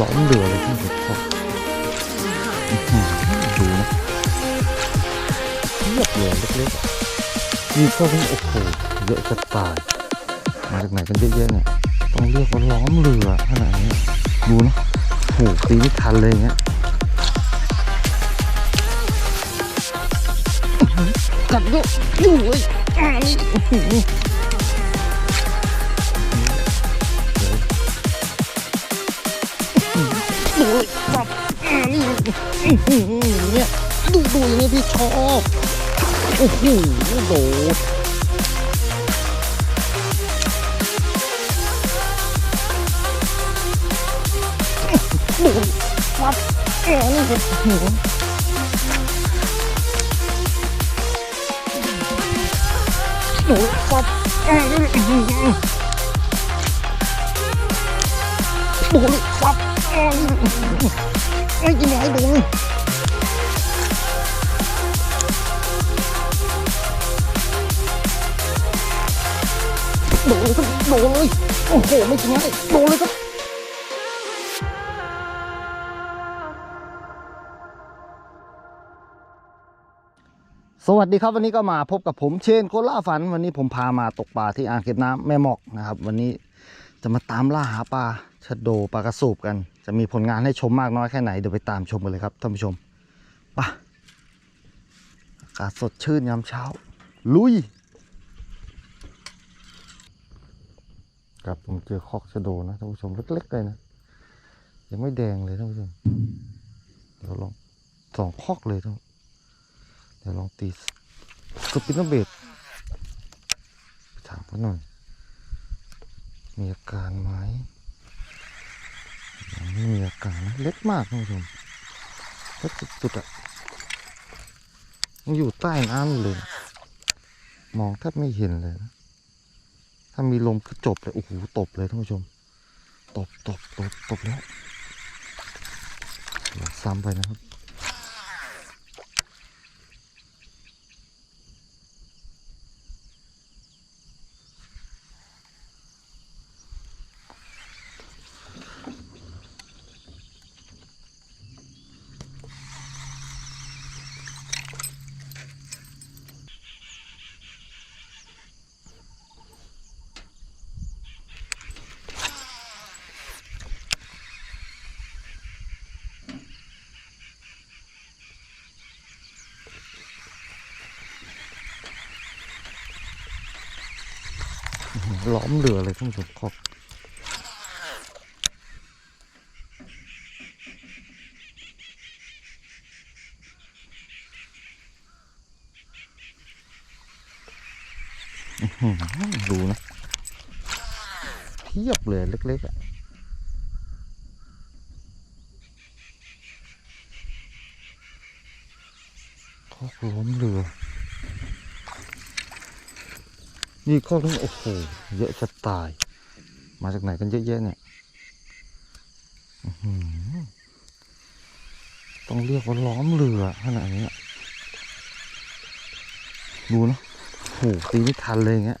ล้อมเรือเลยที่สุดครับดูนะเทียบเรือเล็กๆนี่ก็เป็นโอ้โหเยอะจะตาย มาจากไหนกันเยอะแยะเนี่ยต้องเรียกว่าล้อมเรือขนาดนี้ดูนะโหตีไม่ทันเลยเงี้ยกัดเยอะอยู่เลย เนี่ยดูดูอย่างนี้พี่ชอบโอ้โหโดดดูปั๊บเออนี่คือหัวดูปับเออนี่คือหัวดูนี่ปั๊บเอ อนี่คือหัวไอ้ยังไงดูโดนเลยครับโดนเลย โอ้โห ไม่ใช่โดนเลยครับสวัสดีครับวันนี้ก็มาพบกับผมเชนโคล่าฝัน วันนี้ผมพามาตกปลาที่อ่างเก็บน้ำแม่หมอกนะครับ วันนี้จะมาตามล่าหาปลา ชะโดปลากระสูบกัน จะมีผลงานให้ชมมากน้อยแค่ไหน เดี๋ยวไปตามชมกันเลยครับท่านผู้ชมไปอากาศสดชื่นยามเช้า ลุย ครับผมเจอคอกชะโดนะท่านผู้ชมเล็กๆเลยนะ ยังไม่แดงเลยท่านผู้ชม เดี๋ยวลองสองคอกเลยท่านเดี๋ยวลองตีสปินเนอร์เบดถามเขาหน่อย มีอาการไหม ไม่มีอาการนะเล็กมากท่านผู้ชมเล็กสุดๆอะมันอยู่ใต้น้ำเลย มองแทบไม่เห็นเลยนะถ้ามีลมก็จบเลยโอ้โหตบเลยท่านผู้ชม ตบตบตบตบแล้วซ้ำไปนะครับ ล้อมเรือเลยท่านผู้ชมครับอื้อหือดูนะเทียบเลยเล็กๆอะคอกล้อมเรือ นี่ข้อนึงโอ้โหเยอะจะตาย มาจากไหนกันเยอะแยะเนี่ยต้องเรียกว่าล้อมเรือขนาดนี้ดูนะโอ้โหตีไม่ทันเลยอย่างเงี้ย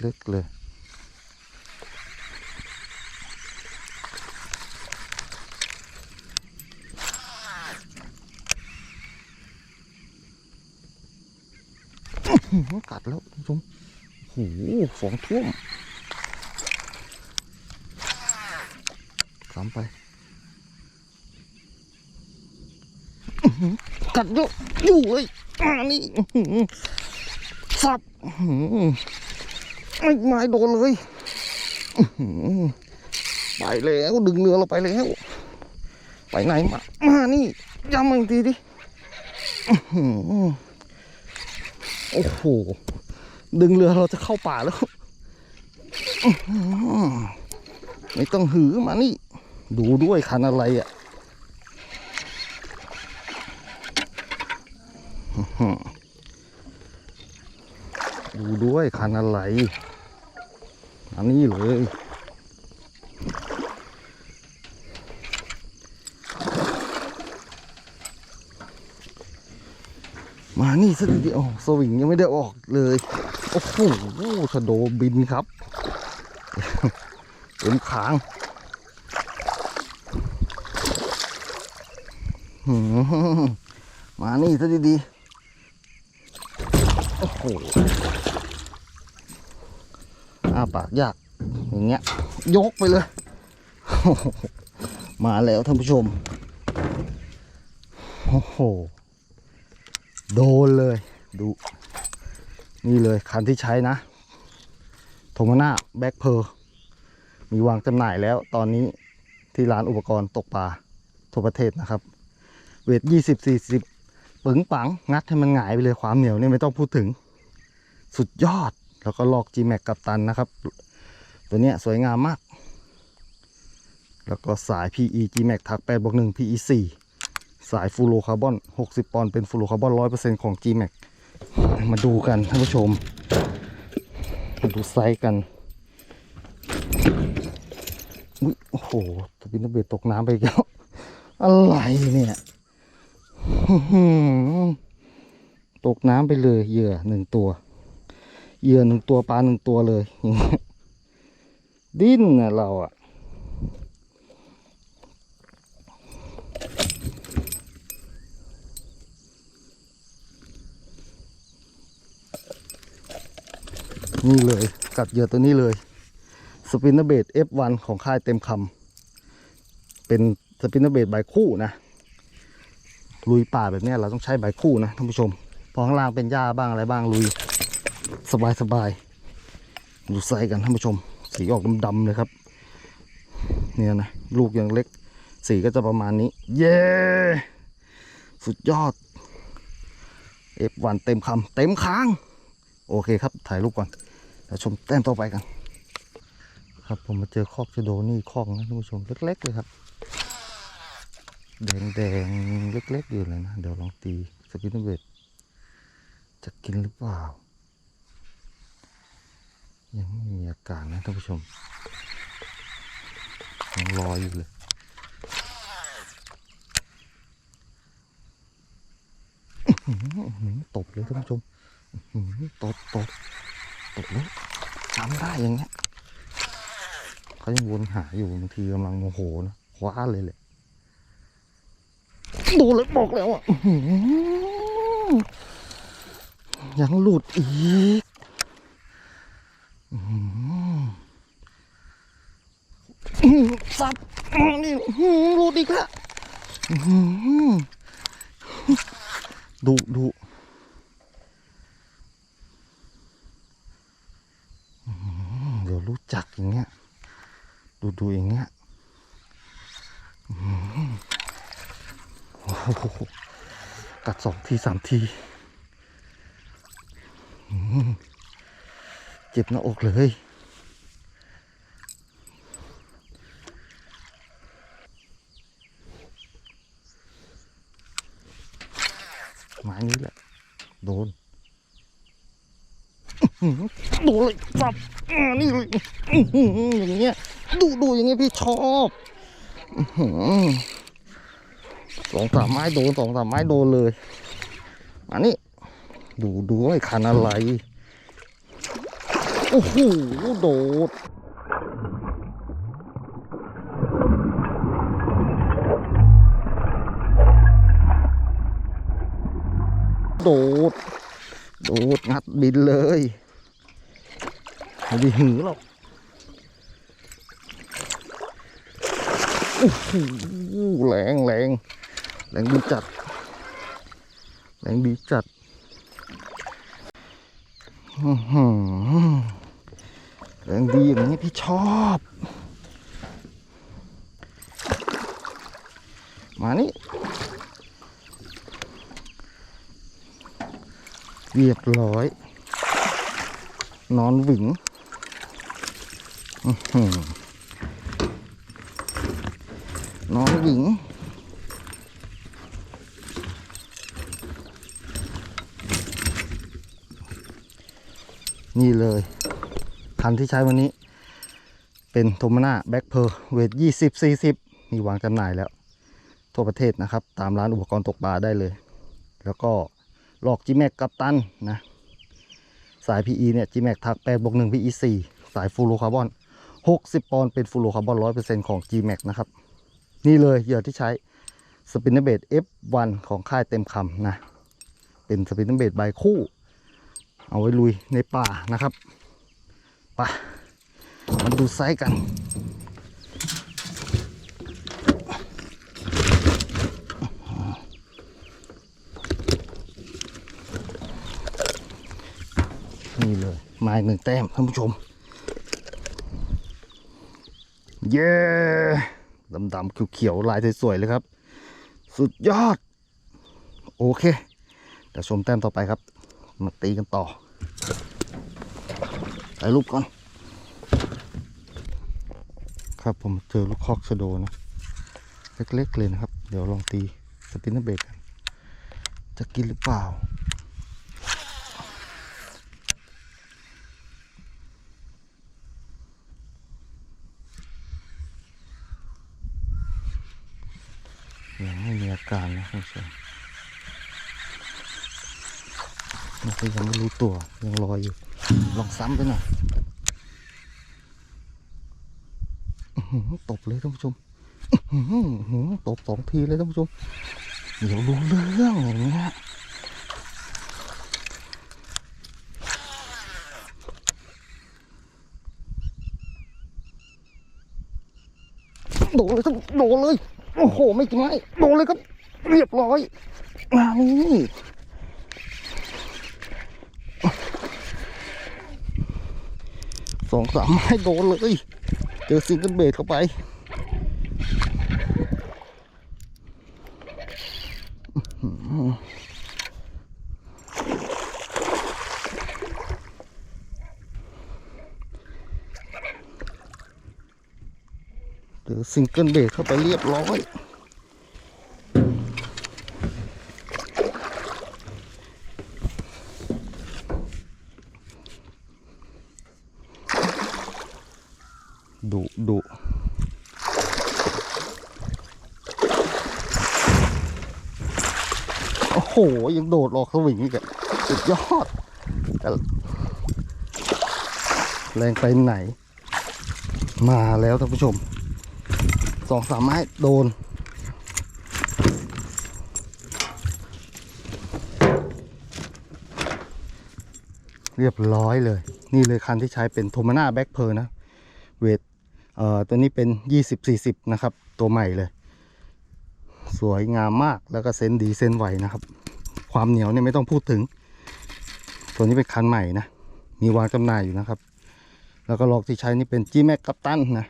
เล็กๆเลย อื้อหือ กัดแล้วคุณผู้ชมโอ้โหฟองท่วมกำไปกัดเยอะอยู่เลยอ่านี่อื้อหือสับไอ้ไม้โดนเลยไปแล้วดึงเรือเราไปแล้ว ไปไหนมา มานี่ย้ำมาอีกทีดิ โอ้โห ดึงเรือเราจะเข้าป่าแล้ว ไม่ต้องหือมานี่ ดูด้วยคันอะไรอะดูด้วยคันอะไร อันนี้เลย มานี่สักทีเดียวโอ้สวิงยังไม่ได้ออกเลย โอ้โหชะโดบินครับเต็มค้างมานี่ซะดีๆ โอ้โหอ้าปากยาก อย่างเงี้ย ยกไปเลย มาแล้วท่านผู้ชม โอ้โห โดนเลยดู นี่เลยคันที่ใช้นะโทมาน่าแบ็คเพร์มีวางจำหน่ายแล้วตอนนี้ที่ร้านอุปกรณ์ตกปลาทั่วประเทศนะครับ เวทยี่สิบสี่สิบปึงปัง งัดให้มันหงายไปเลยความเหนียวนี่ไม่ต้องพูดถึง สุดยอดแล้วก็ลอก G Max กับตันนะครับ ตัวเนี้ยสวยงามมาก แล้วก็สาย PE G Max ทัก8บวก1 PE 4 สายฟูโรคาร์บอน 60 ปอนด์เป็นฟูโรคาร์บอน 100%ของ G Max มาดูกันท่านผู้ชม มาดูไซส์กันอุ๊ยโอ้โหตะบินตะเบ็ดตกน้ำไปอีกแล้ว อะไรเนี่ยตกน้ำไปเลยเหยื่อหนึ่งตัว เหยื่อหนึ่งตัวปลาหนึ่งตัวเลยอย่างเงี้ยดิ้นนะเราอะ นี่เลยกัดเหยื่อตัวนี้เลยสปินเนอร์เบด F1 ของค่ายเต็มคำเป็นสปินเนอร์เบดใบคู่นะลุยป่าแบบนี้เราต้องใช้ใบคู่นะท่านผู้ชมพอข้างล่างเป็นหญ้าบ้างอะไรบ้างลุย สบายสบายดูไซส์กันท่านผู้ชม สีออกดำๆเลยครับ เนี่ยนะ ลูกยังเล็ก สีก็จะประมาณนี้ เย้ สุดยอด F1 เต็มคำเต็มค้าง โอเคครับถ่ายรูปก่อน แล้วชมแต้มต่อไปกันครับผมมาเจอคอกชะโดนี่คอกนะท่านผู้ชมเล็ก ๆ เลยครับ แดงๆเล็ก ๆ อยู่เลยนะ เดี๋ยวลองตีสปินเนอร์เบดจะกินหรือเปล่า ยังไม่มีอาการนะท่านผู้ชมยังรออยู่เลยตบเลยท่านผู้ชมตบตบ ตบเลยจำได้อย่างเงี้ยเขายังวนหาอยู่บางทีกำลังโมโหนะคว้าเลยแหละดูเลยบอกแล้วอะยังหลุดอีกสับนี่หลุดอีกแล้วดูดูอื้อหือเดี๋ยว รู้จักอย่างเงี้ย ดูดูอย่างเงี้ยกัดสองทีสามที เจ็บหน้าอกเลยหมายนี้แหละ โดน ดนเลยสับอ่านี่เลยอย่างเงี้ยดูดูอย่างเงี้ยพี่ชอบสองสามไม้โดนสองสามไม้โดนเลยอันนี้ดูดูไอ้คันอะไร โอ้โหโดดโดด โดดงัดบินเลย ไม่ได้หือหรอกโอ้โหแรงแรงแรงดีจัด แรงดีจัดแรงดีอย่างนี้พี่ชอบ มานี่เรียบร้อย นอนหวิง น้อนหวิง นี่เลยคันที่ใช้วันนี้ เป็นโทมาน่าแบ็คเพ r ร์เวทยี่สิบสี่สิบมีวางจำหน่ายแล้ว ทั่วประเทศนะครับ ตามร้านอุปกรณ์ตกปลาได้เลย แล้วก็หลอก G-Max กับตันนะ สาย PE เนี่ย G-Max ทัก8บวก1 PE 4สายฟูโรคาร์บอน 60 ปอนด์เป็นฟูโรคาร์บอน100%ของ G-Max นะครับ นี่เลยเหยื่อที่ใช้สปินเนอร์เบด F1 ของค่ายเต็มคำนะ เป็นสปินเนอร์เบดใบคู่ เอาไว้ลุยในป่านะครับไปมาดูไซส์กันนี่เลยไม้หนึ่งแต้มท่านผู้ชม เย้ดำๆเขียวๆลายสวยๆเลยครับ สุดยอด โอเคเดี๋ยวชมแต้มต่อไปครับ มาตีกันต่อถ่ายรูปก่อน ครับผมเจอลูกคอกชะโดนะ เล็กๆเลยนะครับ เดี๋ยวลองตีสปินเนอร์เบรกกันจะกินหรือเปล่า ยังไม่มีอา การนะคุณผู้ชมมันก็ยังไม่รู้ตัวยังลอยอยู่ ลองซ้ำไปหน่อยตบเลยท่านผู้ชมตบสองทีเลยท่านผู้ชมเดี๋ยวรู้เรื่องอย่างเงี้ยโดนเลยครับโดนเลย โอ้โห ไม่กี่ไม้โดนเลยครับ เรียบร้อย มานี่สองสามไม้โดนเลย เจอซิงเกิลเบสเข้าไป เจอซิงเกิลเบสเข้าไปเรียบร้อย ดุดุโอ้โห ยังโดดออกสวิงอีกอะสุดยอด แรงไปไหน มาแล้วท่านผู้ชม สองสามไม้โดน เรียบร้อยเลย นี่เลยคันที่ใช้เป็นโทมาน่าแบ็คเพอร์นะ เวทเอ่อตัวนี้เป็น 20-40 นะครับ ตัวใหม่เลย สวยงามมากแล้วก็เซนดีเซนส์ไวนะครับ ความเหนียวเนี่ยไม่ต้องพูดถึง ตัวนี้เป็นคันใหม่นะ มีวางจำหน่ายอยู่นะครับ แล้วก็ลอกที่ใช้นี่เป็น G-Max กัปตันนะ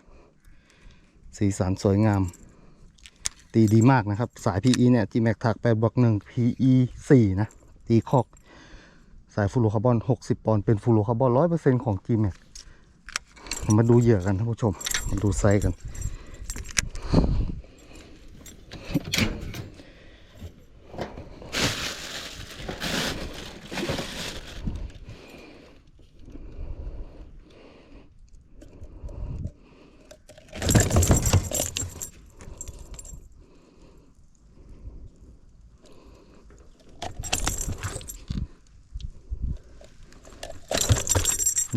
สีสันสวยงาม ตีดีมากนะครับ สาย PE เนี่ย G-Max ถัก8บวก1 PE 4นะ ตีคอก สายฟูโรคาร์บอน 60 ปอนด์เป็นฟูโรคาร์บอน100%ของ G-Max มาดูเหยื่อกันท่านผู้ชม มาดูไซส์กัน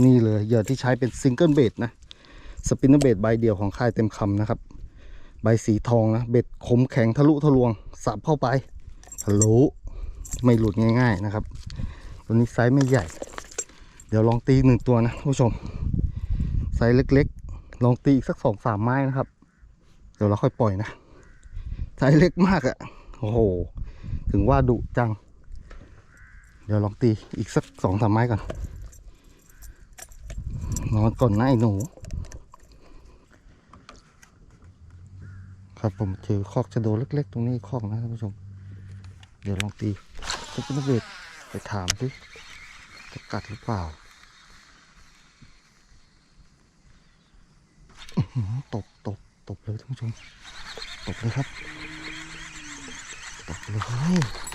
นี่เล ยเหยื่อที่ใช้เป็นซิงเกิลเบดนะสปินเนอร์เบดใบเดียวของค่ายเต็มคำนะครับ ใบสีทองนะ เบ็ดคมแข็งทะลุทะลวง สับเข้าไปทะลุไม่หลุดง่าย ๆนะครับ ตัวนี้ไซส์ไม่ใหญ่ เดี๋ยวลองตีอีกหนึ่งตัวนะผู้ชม ไซส์เล็กๆ ลองตีอีกสักสองสามไม้นะครับ เดี๋ยวเราค่อยปล่อยนะ ไซส์เล็กมากอะ่ะโอ้โห ถึงว่าดุจัง เดี๋ยวลองตีอีกสักสองสามไม้ก่อน นอนก่อนนะไอ้หนู ครับผมเจอคอกชะโดเล็ก ๆ ตรงนี้คอกนะท่านผู้ชม เดี๋ยวลองตีจะเป็นเวทไปถามสิจะกัดหรือเปล่าตบตบตบเลยท่านผู้ชม ตบเลยครับ ตบเลย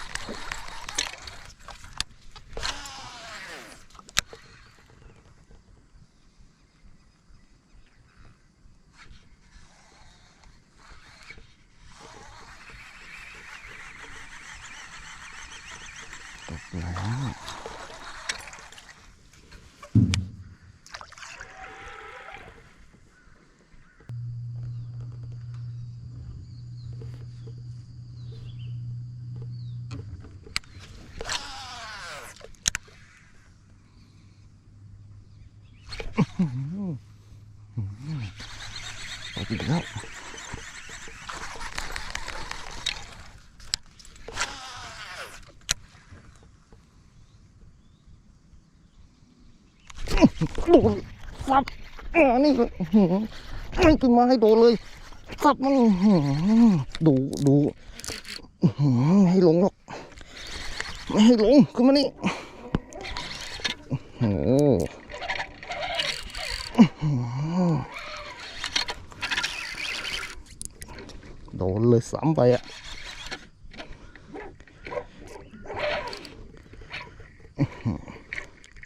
有有人呢 โดนสับนี่ไม่กินมาให้โดนเลย สับมันดูดูไม่ให้ลงหรอก ไม่ให้ลงขึ้นมานี่โอ้โดนเลยซ้ำไปอะ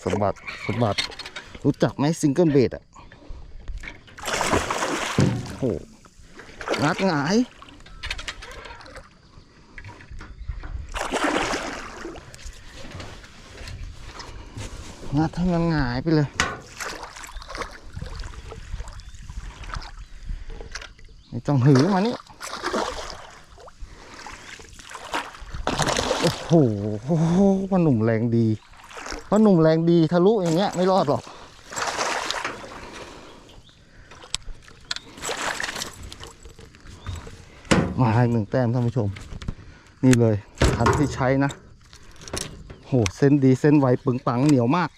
สมบัติสมบัติ รู้จักไหมซิงเกิลเบดอะโอ้โหงัดหงายงัดให้มันหงายไปเลย ไม่ต้องหือมานี่ โอ้โหพ่อหนุ่มแรงดีพ่อหนุ่มแรงดีทะลุอย่างเงี้ยไม่รอดหรอก มาอีกหนึ่งแต้มท่านผู้ชม นี่เลยคันที่ใช้นะโหเส้นดีเส้นไวปึงปังเหนียวมาก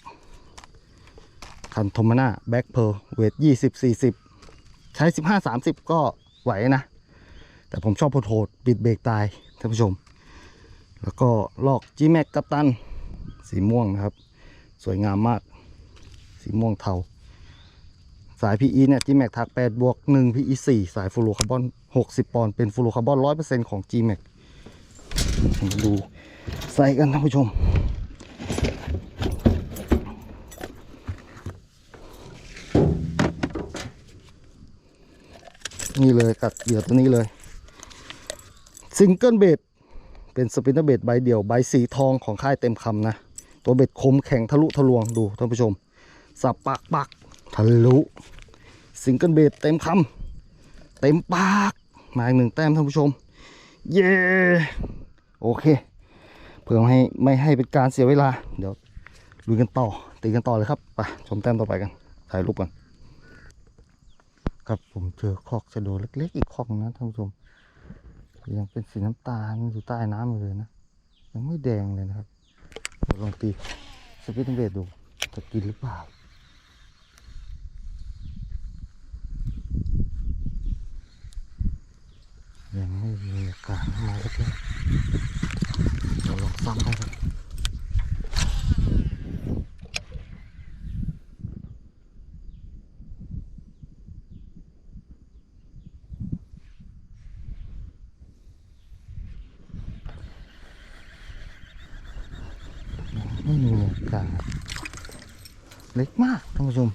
คันโทมาน่าแบ็คเพลเวทยี่สิบสี่สิบใช้สิบห้าสามสิบก็ไหวนะ แต่ผมชอบโหดๆปิดเบรกตายท่านผู้ชม แล้วก็ลอก G Max กัปตัน สีม่วงนะครับ สวยงามมาก สีม่วงเทาสาย PE เนี่ย G Max ทัก8บวก1 PE 4สายฟูโรคาร์บอน 60 ปอนด์เป็นฟูโรคาร์บอน100%ของ G Max มาดูใส่กันท่านผู้ชม นี่เลยกัดเหยื่อตัวนี้เลยซิงเกิลเบดเป็นสปินเนอร์เบดใบเดี่ยวใบสีทองของค่ายเต็มคำนะ ตัวเบ็ดคมแข็งทะลุทะลวงดูท่านผู้ชม สับปากปักทะลุซิงเกิลเบดเต็มคำเต็มปาก มาอีกหนึ่งแต้มท่านผู้ชม เย้โอเค เพื่อไม่ให้ไม่ให้เป็นการเสียเวลา เดี๋ยวลุยกันต่อตีกันต่อเลยครับไปชมแต้มต่อไปกัน ถ่ายรูปกันครับผมเจอคอกชะโดเล็ก ๆ อีกคอกนะท่านผู้ชม ยังเป็นสีน้ำตาลอยู่ใต้น้ำอยู่เลยนะยังไม่แดงเลยนะครับเดี๋ยวลองตีสปิทเบดดูจะกินหรือเปล่า ยังไม่มีอาการมาสักเลยเดี๋ยวลองซ้ำไปครับไม่มีอาการเล็กมากท่านผู้ชม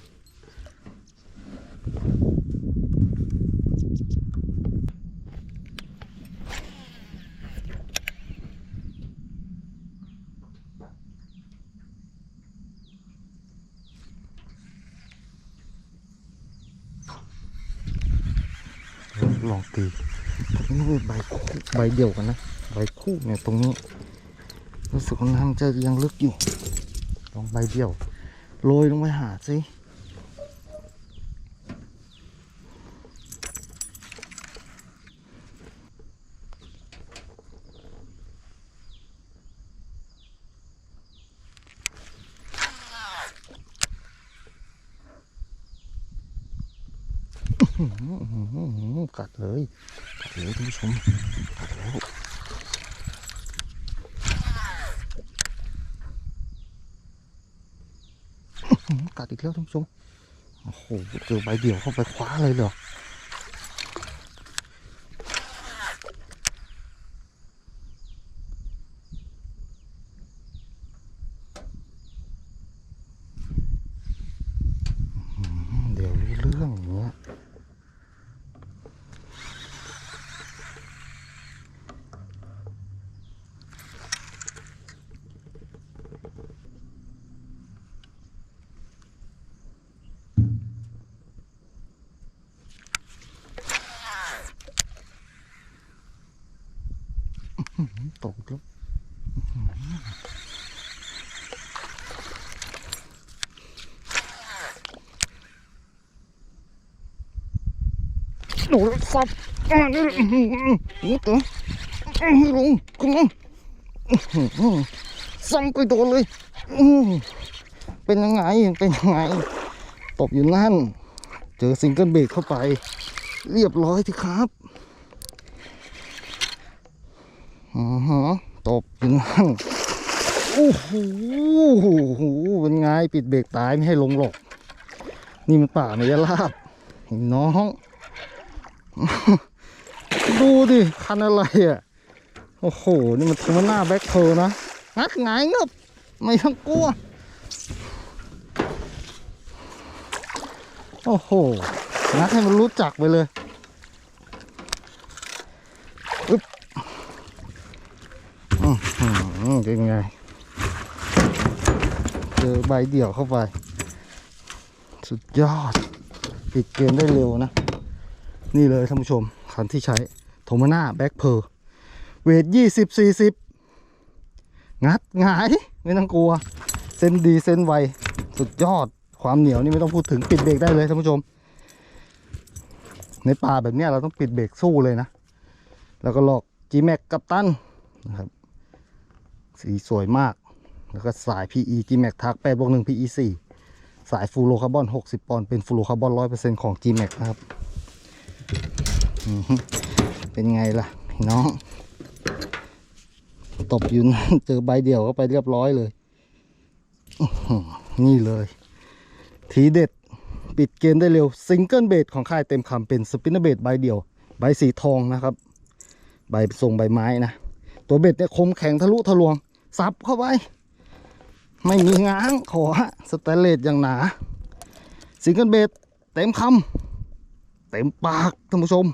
ลองตีนี่เป็นใบ คู่ใบเดียวกันนะใบคู่เนี่ยตรงนี้รู้สึกว่าน้ำจะยังลึกอยู่ ลองใบเดียวโรยลงไปหาสิกัดเลย กัดเลยท่านผู้ชมกัดแล้วอื้อหือกัดอีกแล้วท่านผู้ชม โอ้โห เจอใบเดี่ยวเข้าไปคว้าเลยเหรออื้อ ตกแล้วโดนซับมาเลยนี่ตัวลงขึ้นมาซ้ำไปโดนเลยเป็นยังไงเป็นยังไงตบอยู่นั่น เจอซิงเกิลเบรกเข้าไป เรียบร้อยทีครับ โอ้โหเป็นไงปิดเบรกตายไม่ให้ลงหรอก นี่มันป่าไม่ยลาบน้อง ดูดิคันอะไรอะ โอ้โห นี่มันทำหน้าแบ็คโฮนะ งัดหงายเงบไม่ต้องกลัว โอ้โห งัดให้มันรู้จักไปเลย อึ๊บ เป็นไง เจอใบเดี่ยวเข้าไป สุดยอด ปิดเกมได้เร็วนะ นี่เลยท่านผู้ชม คันที่ใช้โทมาน่าแบ็คเพอร์เวทยี่สิบสี่สิบงัดหงาย ไม่ต้องกลัว เส้นดีเส้นไว สุดยอดความเหนียวนี่ไม่ต้องพูดถึงปิดเบรกได้เลยท่านผู้ชม ในป่าแบบนี้เราต้องปิดเบรกสู้เลยนะ แล้วก็หลอก G Max กับตันนะครับ สีสวยมาก แล้วก็สาย PE G Max ทัก8บวก1 PE 4สายฟูโรคาร์บอน 60 ปอนด์เป็นฟูโรคาร์บอน 100%ของ G Max นะครับ เป็นไงล่ะ น้อง ตบอยู่นั่นเจอใบเดียวก็ไปเรียบร้อยเลย นี่เลย ทีเด็ด ปิดเกมได้เร็วซิงเกิลเบสของค่ายเต็มคำเป็นสปินเนอร์เบสใบเดียว ใบสีทองนะครับ ใบทรงใบไม้นะตัวเบ็ดเนี่ยคมแข็งทะลุทะลวง ซับเข้าไป ไม่มีง้างขอฮะสแตเลสอย่างหนาซิงเกิลเบสเต็มคำเต็มปากท่านผู้ชม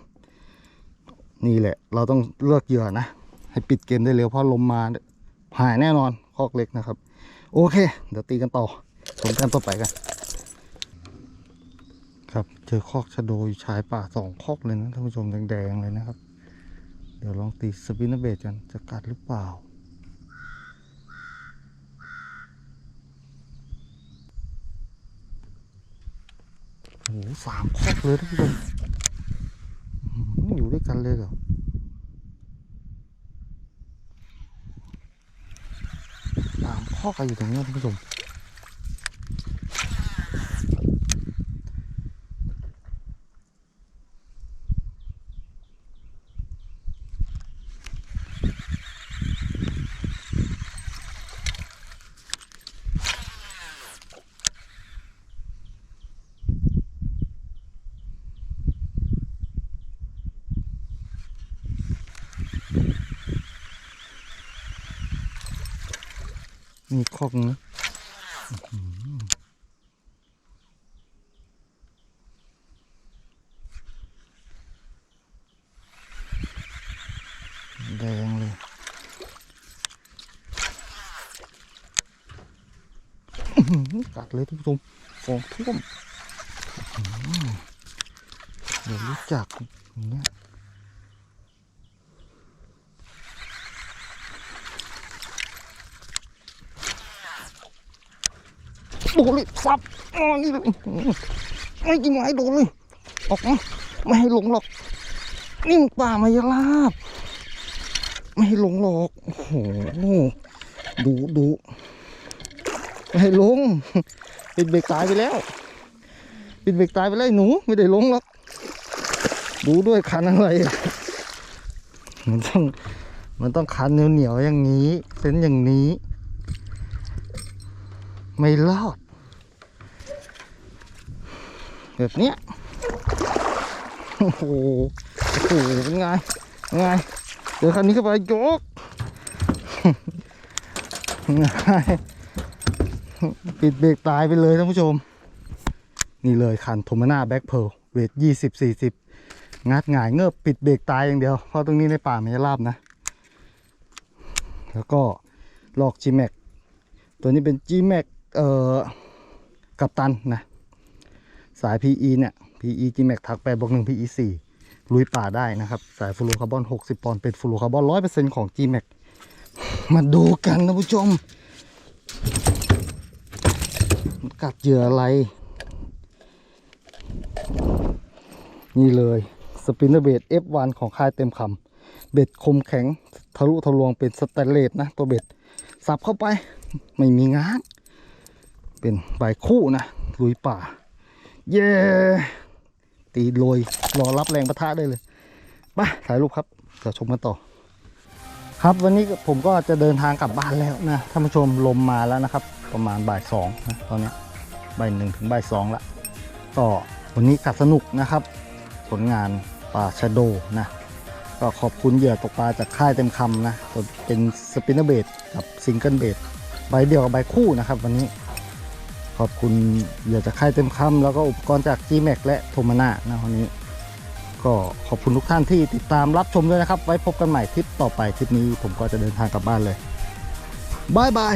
นี่แหละ เราต้องเลือกเหยื่อนะ ให้ปิดเกมได้เร็วเพราะลมมาหายแน่นอนคอกเล็กนะครับ โอเค เดี๋ยวตีกันต่อชมกันต่อไปกันครับเจอคอกชะโดยชายป่าสองคอกเลยนะท่านผู้ชมแดงๆเลยนะครับ เดี๋ยวลองตีสปินเนอร์เบดกันจะกัดหรือเปล่า โหสามคอกเลยท่านผู้ชมอยู่ด้วยกันเลยเหรอสามคอกกันอยู่ตรงนี้ท่านผู้ชม มีคอกนะแดงเลยกัดเลยท่านผู้ชมฟองท่วมเดี๋ยวรู้จักอย่างเงี้ย ดนเลยสับอ๋อนี่เลยไม่กินไม้ดนเลยออกมาไม่ให้หลงหรอกนี่มันป่ามายาลาบ ไม่ให้หลงหรอกโอ้โหดูดูไม่ให้หลงปิดเบรกตายไปแล้วปิดเบรกตายไปแล้วหนูไม่ได้หลงหรอกดูด้วยคันอะไรมันต้องมันต้องคันเหนียวๆอย่างนี้ เส้นอย่างนี้ ไม่รอด แบบเนี้ยโอ้โหโอ้โหเป็นไงเป็นไงเดี๋ยวคันนี้เข้าไปยกเป็นไงปิดเบรกตายไปเลยท่านผู้ชม นี่เลยคันโทมาน่าแบ็คเพลเวทยี่สิบสี่สิบงัดหงายเงือบปิดเบรกตายอย่างเดียว เพราะตรงนี้ในป่าไม่ราบนะ แล้วก็ลอก G Max ตัวนี้เป็น G Max เอ่อ กับตันนะ สาย PE เนี่ย PE G Max ทัก8บวก1 PE 4ลุยป่าได้นะครับ สายฟลูคาร์บอน 60 ปอนด์เป็นฟลูคาร์บอน100%ของ G Max มาดูกันนะผู้ชม กัดเหยื่ออะไร นี่เลยสปินเนอร์เบด F1 ของค่ายเต็มคำเบ็ดคมแข็งทะลุทะลวงเป็นสแตนเลสนะ ตัวเบ็ด สับเข้าไปไม่มีง้าง เป็นใบคู่นะลุยป่า เย้ตีโรยรอรับแรงประทะได้เลยไปถ่ายรูปครับเดี๋ยวชมกันต่อ ครับวันนี้ผมก็จะเดินทางกลับบ้านแล้วนะท่านผู้ชมลมมาแล้วนะครับ ประมาณบ่ายสองนะตอนนี้บ่ายหนึ่งถึงบ่ายสองละก็วันนี้กัดสนุกนะครับ ผลงานป่าชะโดนะก็ขอบคุณเหยื่อตกปลาจากค่ายเต็มคำนะเป็นสปินเนอร์เบดกับซิงเกิลเบดใบเดียวกับใบคู่นะครับ วันนี้ ขอบคุณอยากจะค่ายเต็มคำแล้วก็อุปกรณ์จาก G-Max และโทมานานะวันนี้ ก็ขอบคุณทุกท่านที่ติดตามรับชมด้วยนะครับ ไว้พบกันใหม่ทริปต่อไปทริปนี้ผมก็จะเดินทางกลับบ้านเลยบายบาย